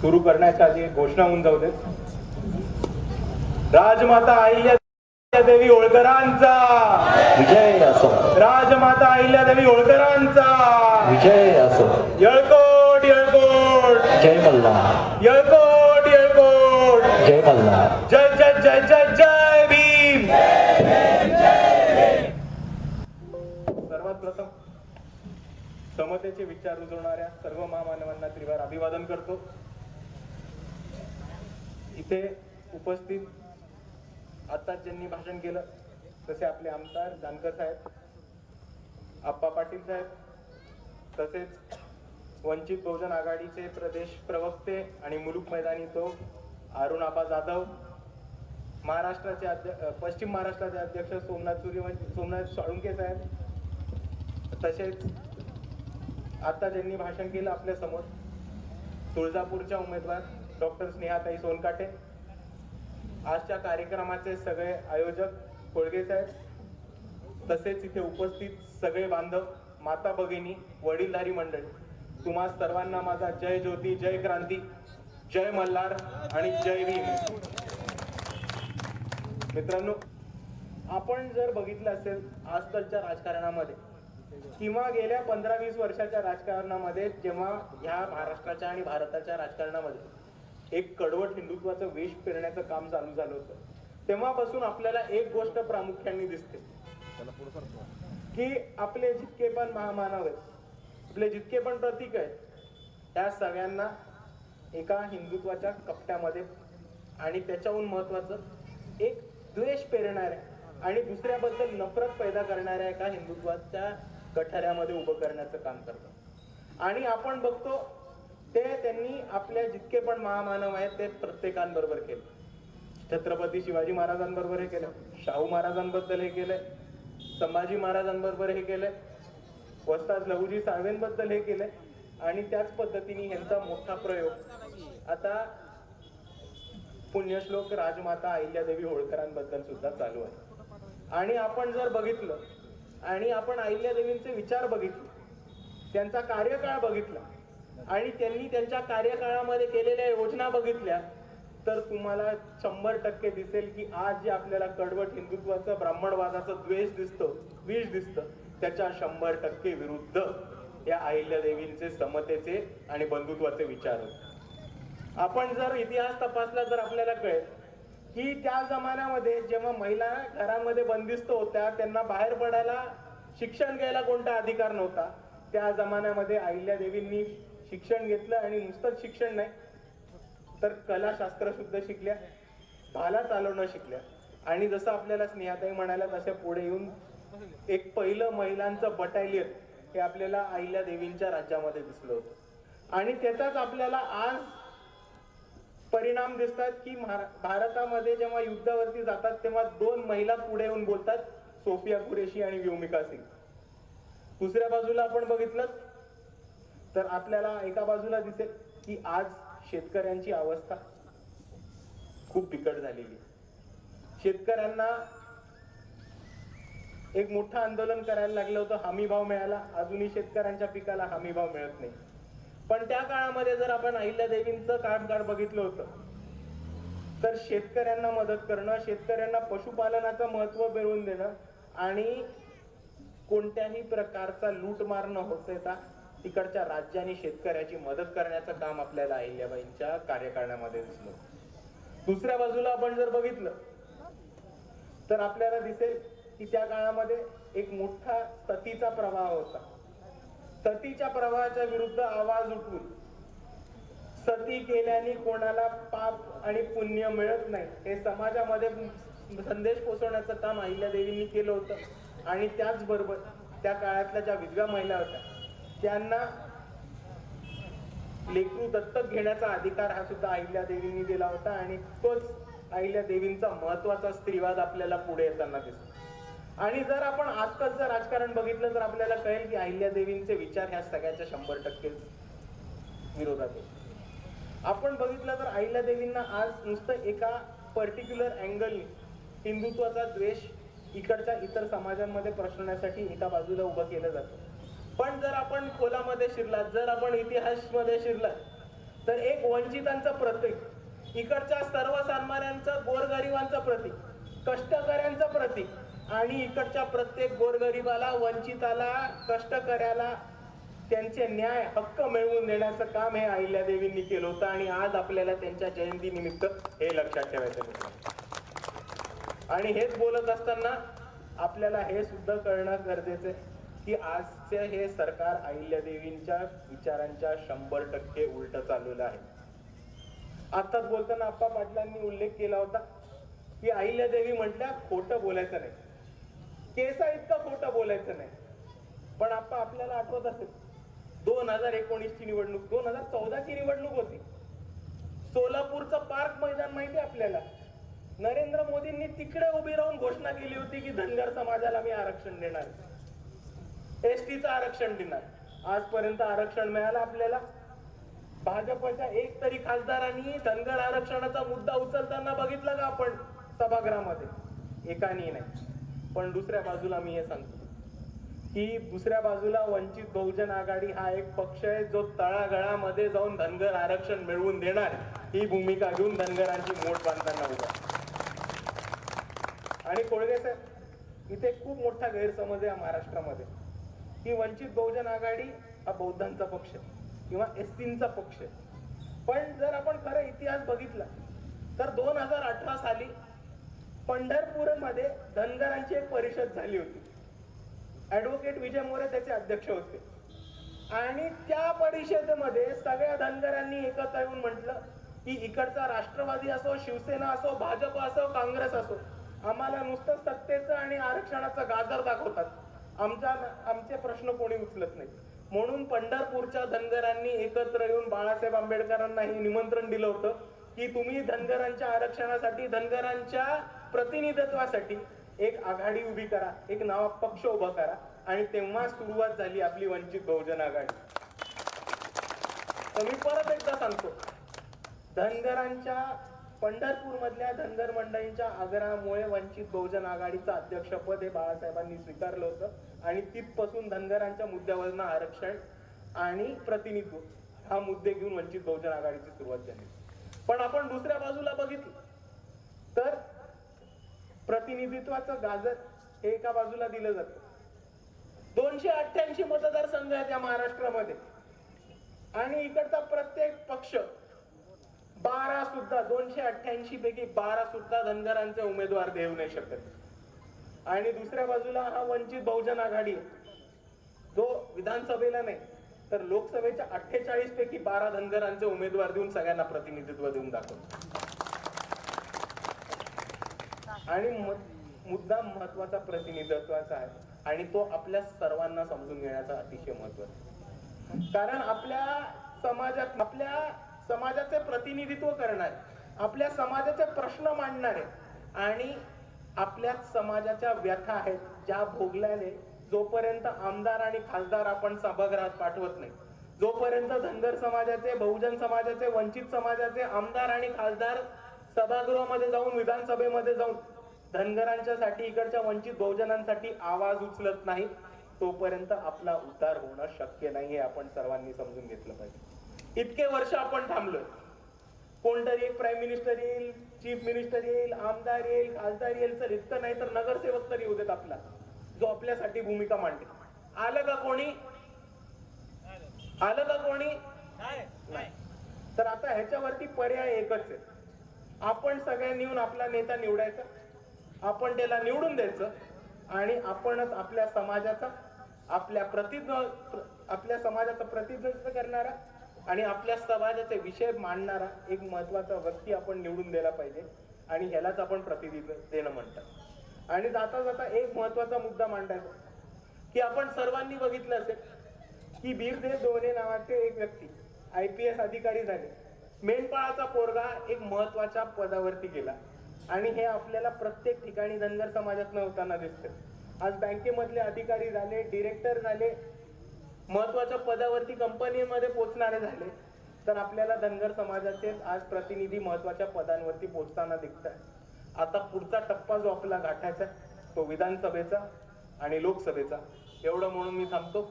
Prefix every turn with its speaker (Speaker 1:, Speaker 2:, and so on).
Speaker 1: सुरू करण्याच्या आधी एक घोषणा होऊन जाऊ देत राजमाता अहिल्या देवी होळकरांचा
Speaker 2: विजय असो.
Speaker 1: राजमाता अहिल्या देवी होळकरांचा
Speaker 2: विजय असो.
Speaker 1: येळकोट येळकोट.
Speaker 2: जय मल्हार.
Speaker 1: येळकोट येळकोट.
Speaker 2: जय मल्हार.
Speaker 1: जय जय जय जय जय समतेचे विचार रुजवणाऱ्या सर्व महामानवांना त्रिवार अभिवादन करतो. इथे उपस्थित आत्ताच ज्यांनी भाषण केलं तसे आपले आमदार जानकर साहेब आप्पा पाटील साहेब तसेच वंचित बहुजन आघाडीचे प्रदेश प्रवक्ते आणि मुलुक मैदानी तो अरुण आबा जाधव महाराष्ट्राचे अध्य पश्चिम महाराष्ट्राचे अध्यक्ष सोमनाथ सूर्यवंशी सोमनाथ साळुंके साहेब तसेच आता ज्यांनी भाषण केलं आपल्यासमोर तुळजापूरच्या उमेदवार डॉक्टर स्नेहाताई सोनकाटे आजच्या कार्यक्रमाचे सगळे आयोजक कोळगे साहेब तसेच इथे उपस्थित सगळे बांधव माता भगिनी वडीलधारी मंडळी तुम्हा सर्वांना माझा जय ज्योती जय क्रांती जय मल्हार आणि जय भीम. मित्रांनो आपण जर बघितलं असेल आजकालच्या राजकारणामध्ये किंवा गेल्या पंधरा वीस वर्षाच्या राजकारणामध्ये जेव्हा ह्या महाराष्ट्राच्या आणि भारताच्या राजकारणामध्ये एक कडवट हिंदुत्वाचं वेश पेरण्याचं काम चालू झालं होतं तेव्हापासून आपल्याला एक गोष्ट प्रामुख्याने दिसते. की आपले जितके पण महामानव आहेत आपले जितके पण प्रतीक आहेत त्या सगळ्यांना एका हिंदुत्वाच्या कप्प्यामध्ये आणि त्याच्याहून महत्वाचं एक द्वेष पेरणाऱ्या आणि दुसऱ्याबद्दल नफरत पैदा करणाऱ्या एका हिंदुत्वाच्या गठाऱ्यामध्ये उभं करण्याचं काम करतात आणि आपण बघतो ते त्यांनी आपल्या जितके पण महामानव आहेत ते प्रत्येकांबरोबर केले. छत्रपती शिवाजी महाराजांबरोबर हे केलं शाहू महाराजांबद्दल हे केलंय संभाजी महाराजांबरोबर हे केलंय वस्ताद लघुजी साळवेंबद्दल हे केलंय आणि त्याच पद्धतीने ह्यांचा मोठा प्रयोग. आता पुण्यश्लोक राजमाता अहिल्यादेवी होळकरांबद्दल सुद्धा चालू आहे. आणि आपण जर बघितलं आणि आपण अहिल्यादेवींचे विचार बघितले. त्यांचा कार्यकाळ बघितला. आणि त्यांनी त्यांच्या कार्यकाळामध्ये केलेल्या योजना बघितल्या. तर तुम्हाला शंभर टक्के दिसेल की आज जे आपल्याला कडवट हिंदुत्वाचं ब्राह्मणवादाचं द्वेष दिसतो विष दिसतं त्याच्या शंभर टक्के विरुद्ध या अहिल्यादेवींचे समतेचे आणि बंधुत्वाचे विचार होते. आपण जर इतिहास तपासला तर आपल्याला कळेल की त्या जमान्यामध्ये जेव्हा महिला घरामध्ये बंदिस्त होत्या त्यांना बाहेर पडायला शिक्षण घ्यायला कोणता अधिकार नव्हता. त्या जमान्यामध्ये अहिल्या देवींनी शिक्षण घेतलं आणि नुसतंच शिक्षण नाही तर कलाशास्त्र सुद्धा शिकल्या भाला चालवणं शिकल्या. आणि जसं आपल्याला स्नेहाताई म्हणाल्या तशा पुढे येऊन एक पहिलं महिलांचं बटालियन हे आपल्याला अहिल्या देवींच्या राज्यामध्ये दिसलं होतं. आणि त्याचाच आपल्याला आज परिणाम दिसतात की भारतामध्ये जेव्हा युद्धावरती जातात तेव्हा दोन महिला पुढे येऊन बोलतात सोफिया कुरेशी आणि व्योमिका सिंग. दुसऱ्या बाजूला आपण बघितलं तर आपल्याला एका बाजूला दिसेल की आज शेतकऱ्यांची अवस्था खूप बिकट झालेली शेतकऱ्यांना एक मोठं आंदोलन करायला लागलं होतं हमी भाव मिळाला. अजूनही शेतकऱ्यांच्या पिकाला हमी भाव मिळत नाही. पण त्या काळामध्ये जर आपण अहिल्या देवींचं कामकाज बघितलं होतं तर शेतकऱ्यांना मदत करणं शेतकऱ्यांना पशुपालनाचं महत्त्व मिळवून देणं आणि कोणत्याही प्रकारचा लूटमार न होता देता तिकडच्या राज्याने शेतकऱ्याची मदत करण्याचं काम आपल्याला अहिल्याबाईंच्या कार्यकारणामध्ये दिसलं. दुसऱ्या बाजूला आपण जर बघितलं तर आपल्याला दिसेल की त्या काळामध्ये एक मोठा सतीचा प्रभाव होता. सतीच्या प्रवाहाच्या विरुद्ध आवाज उठून सती केल्याने कोणाला पाप आणि पुण्य मिळत नाही हे समाजामध्ये संदेश पोचवण्याचं काम अहिल्या देवींनी केलं होतं. आणि त्याचबरोबर त्या काळातल्या ज्या विधवा महिला होत्या त्यांना लेकरू दत्तक घेण्याचा अधिकार हा सुद्धा अहिल्या देवींनी दिला होता. आणि तोच अहिल्या देवींचा महत्त्वाचा स्त्रीवाद आपल्याला पुढे येताना दिसतो. आणि जर आपण आजकालचं राजकारण बघितलं तर आपल्याला कळेल की अहिल्या देवींचे विचार ह्या सगळ्याच्या शंभर टक्के विरोधात आहेत. आपण बघितलं तर अहिल्या देवींना आज नुसतं एका पर्टिक्युलर अँगल हिंदुत्वाचा द्वेष इकडच्या इतर समाजांमध्ये प्रश्नण्यासाठी एका बाजूला उभं केलं जातं. पण जर आपण खोलामध्ये शिरलात जर आपण इतिहासमध्ये शिरलात तर एक वंचितांचं प्रतीक इकडच्या सर्वसामान्यांचं गोरगरिबांचं प्रतीक कष्टकऱ्यांचं प्रतीक आणि इकडच्या प्रत्येक गोरगरिबाला वंचिताला कष्टकऱ्याला त्यांचे न्याय हक्क मिळवून देण्याचं काम हे अहिल्यादेवींनी केलं होतं आणि आज आपल्याला त्यांच्या जयंती निमित्त हे लक्षात ठेवायचं आणि हेच बोलत असताना आपल्याला हे सुद्धा करणं गरजेचं आहे की आजचे हे सरकार अहिल्यादेवींच्या विचारांच्या शंभर टक्के उलट चाललेलं आहे. आताच बोलताना आप्पा पाटलांनी उल्लेख केला होता की अहिल्यादेवी म्हटल्या खोटं बोलायचं नाही. केसा इतका खोटं बोलायचं नाही. पण आपण आपल्याला आठवत असेल दोन हजार एकोणीसची निवडणूक दोन हजार चौदाची निवडणूक होती. सोलापूरचं पार्क मैदान माहिती आहे आपल्याला? नरेंद्र मोदींनी तिकडे उभी राहून घोषणा केली होती की धनगर समाजाला मी आरक्षण देणार. एस टीचं आरक्षण देणार. आजपर्यंत आरक्षण मिळालं आपल्याला. भाजपच्या एक तरी खासदारांनी धनगर आरक्षणाचा मुद्दा उचलताना बघितला का आपण? सभागृहामध्ये. एकानी नाही. पण दुसऱ्या बाजूला मी हे सांगतो. की दुसऱ्या बाजूला वंचित बहुजन आघाडी हा एक पक्ष आहे जो तळागळामध्ये जाऊन धनगर आरक्षण मिळवून देणार ही भूमिका घेऊन धनगरांची मोठ बांधताना उभा आणि कोळगे साहेब इथे खूप मोठा गैरसमज आहे महाराष्ट्रामध्ये. की वंचित बहुजन आघाडी हा बौद्धांचा पक्ष आहे किंवा एस पक्ष आहे. पण जर आपण खरं इतिहास बघितला तर दोन हजार अठरा साली पंढरपूरमध्ये धनगरांची एक परिषद झाली होती. ऍडव्होकेट विजय मोरे त्याचे अध्यक्ष होते. आणि त्या परिषदेमध्ये सगळ्या धनगरांनी एकत्र येऊन म्हटलं की इकडचा राष्ट्रवादी असो शिवसेना असो भाजप असो काँग्रेस असो आम्हाला नुसतं सत्तेचं आणि आरक्षणाचं गाजर दाखवतात. आमच्या आमचे प्रश्न कोणी उचलत नाही. म्हणून पंढरपूरच्या धनगरांनी एकत्र येऊन बाळासाहेब आंबेडकरांना हे निमंत्रण दिलं होतं की तुम्ही धनगरांच्या आरक्षणासाठी धनगरांच्या प्रतिनिधित्वासाठी एक आघाडी उभी करा एक नावा पक्ष उभा करा आणि तेव्हा सुरुवात झाली आपली वंचित बहुजन आघाडी. तर मी परत एकदा सांगतो धनगरांच्या पंढरपूर मधल्या धनगर मंडळींच्या आग्रहामुळे वंचित बहुजन आघाडीचं अध्यक्षपद हे बाळासाहेबांनी स्वीकारलं होतं आणि तिथपासून धनगरांच्या मुद्द्यावरनं आरक्षण आणि प्रतिनिधित्व हा मुद्दे घेऊन वंचित बहुजन आघाडीची सुरुवात झाली. पण आपण दुसऱ्या बाजूला बघितलं तर प्रतिनिधित्वाचं गाजर एका बाजूला दिलं जातं. दोनशे अठ्ठ्याऐंशी मतदारसंघ आहेत या महाराष्ट्रामध्ये. आणि इकडचा प्रत्येक पक्ष बारा सुद्धा दोनशे अठ्ठ्याऐंशी पैकी बारा सुद्धा धनगरांचे उमेदवार देऊ नाही शकत. आणि दुसऱ्या बाजूला हा वंचित बहुजन आघाडी आहे. जो विधानसभेला नाही तर लोकसभेच्या अठ्ठेचाळीस पैकी बारा धनगरांचे उमेदवार देऊन सगळ्यांना प्रतिनिधित्व देऊन दाखवतो. आणि म- मुद्दा महत्त्वाचा प्रतिनिधित्वाचा आहे आणि तो आपल्या सर्वांना समजून घेण्याचा अतिशय महत्त्वाचा आहे. कारण आपल्या समाजात आपल्या समाजाचे प्रतिनिधित्व करणारे आपल्या समाजाचे प्रश्न मांडणारे आणि आपल्या समाजाच्या व्यथा आहेत ज्या भोगल्याने जोपर्यंत आमदार आणि खासदार आपण सभागृहात पाठवत नाही जोपर्यंत धनगर समाजाचे बहुजन समाजाचे वंचित समाजाचे आमदार आणि खासदार सभागृहामध्ये जाऊन विधानसभेमध्ये जाऊन धनगरांच्यासाठी इकडच्या वंचित बहुजनांसाठी आवाज उचलत नाही तोपर्यंत आपला उतार होणं शक्य नाही हे आपण सर्वांनी समजून घेतलं पाहिजे. इतके वर्ष आपण थांबलोय. कोणतरी एक प्राईम मिनिस्टर येईल चीफ मिनिस्टर येईल आमदार येईल खासदार येईल तर इतकं नाही तर नगरसेवक तरी येऊ देत आपला जो आपल्यासाठी भूमिका मांडते आलं का कोणी? आलं का कोणी? नाही. तर आता ह्याच्यावरती पर्याय एकच आहे. आपण सगळ्यांनी येऊन आपला नेता निवडायचा. आपण त्याला निवडून द्यायचं आणि आपणच आपल्या समाजाचा आपल्या प्रतिज्ञ आपल्या समाजाचं प्रतिनिधित्व करणारा आणि आपल्या समाजाचे विषय मांडणारा एक महत्त्वाचा व्यक्ती आपण निवडून द्यायला पाहिजे आणि ह्यालाच आपण प्रतिनिधित्व देणं म्हणतात. आणि जाता जाता एक महत्त्वाचा मुद्दा मांडायचा की आपण सर्वांनी बघितलं असेल की बीरदेव दोने नावाचे एक व्यक्ती आय पी एस अधिकारी झाले. मेंढपाळाचा पोरगा एक महत्त्वाच्या पदावरती गेला. आणि हे आपल्याला प्रत्येक ठिकाणी धनगर समाजात होताना दिसतं. आज बँकेमधले अधिकारी झाले डिरेक्टर झाले महत्त्वाच्या पदावरती कंपनीमध्ये पोचणारे झाले तर आपल्याला धनगर समाजाचे आज प्रतिनिधी महत्त्वाच्या पदांवरती पोचताना दिसत आहे आता पुढचा टप्पा जो आपला गाठायचा आहे, तो विधानसभेचा आणि लोकसभेचा. एवढं म्हणून मी थांबतो.